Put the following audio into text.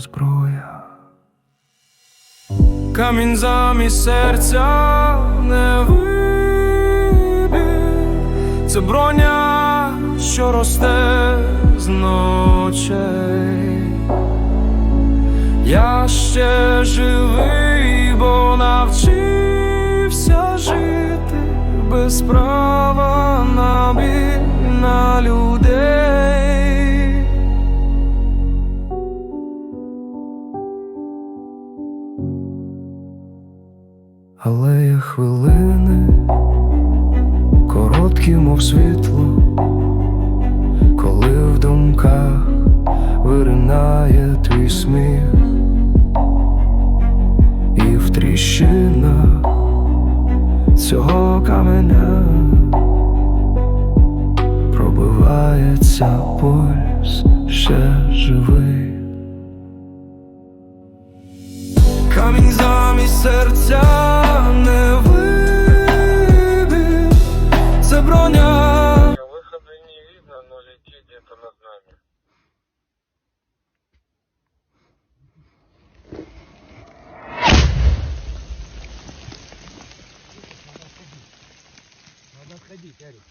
зброя. Камінь замість серця не вибір, це броня, що росте з ночей. Я ще живий, бо навчився жити без права на біль на людей. Але є хвилини, короткі, мов світло, коли в думках виринає твій сміх, і в тріщинах цього каменя пробивається пульс ще живий. Камінь замість броня. Выхода не видно, но летит где-то над нами. Надо отходить, Ярик.